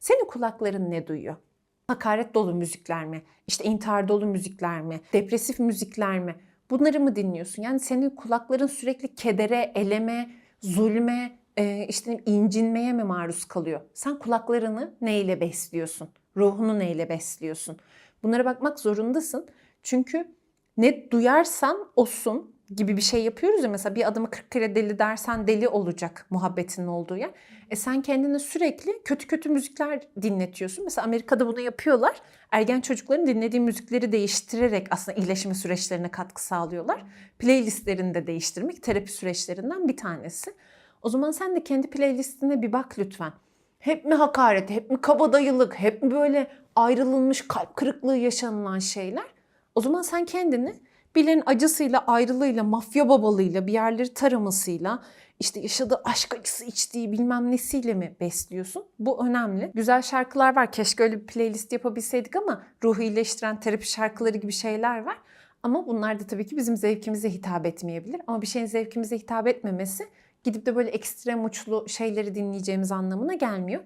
Senin kulakların ne duyuyor? Hakaret dolu müzikler mi? İşte intihar dolu müzikler mi? Depresif müzikler mi? Bunları mı dinliyorsun? Yani senin kulakların sürekli kedere, eleme, zulme, e, işte incinmeye mi maruz kalıyor? Sen kulaklarını neyle besliyorsun? Ruhunu neyle besliyorsun? Bunlara bakmak zorundasın. Çünkü ne duyarsan olsun gibi bir şey yapıyoruz ya mesela bir adamı 40 kere deli dersen deli olacak muhabbetinin olduğu yer. E sen kendine sürekli kötü kötü müzikler dinletiyorsun. Mesela Amerika'da bunu yapıyorlar. Ergen çocukların dinlediği müzikleri değiştirerek aslında iyileşme süreçlerine katkı sağlıyorlar. Playlistlerini de değiştirmek terapi süreçlerinden bir tanesi. O zaman sen de kendi playlistine bir bak lütfen. Hep mi hakaret, hep mi kabadayılık, hep mi böyle ayrılılmış kalp kırıklığı yaşanılan şeyler? O zaman sen kendini birilerinin acısıyla, ayrılığıyla, mafya babalığıyla, bir yerleri taramasıyla, işte yaşadığı aşk acısı içtiği bilmem nesiyle mi besliyorsun? Bu önemli. Güzel şarkılar var. Keşke öyle bir playlist yapabilseydik ama ruhu iyileştiren terapi şarkıları gibi şeyler var. Ama bunlar da tabii ki bizim zevkimize hitap etmeyebilir. Ama bir şeyin zevkimize hitap etmemesi gidip de böyle ekstrem uçlu şeyleri dinleyeceğimiz anlamına gelmiyor.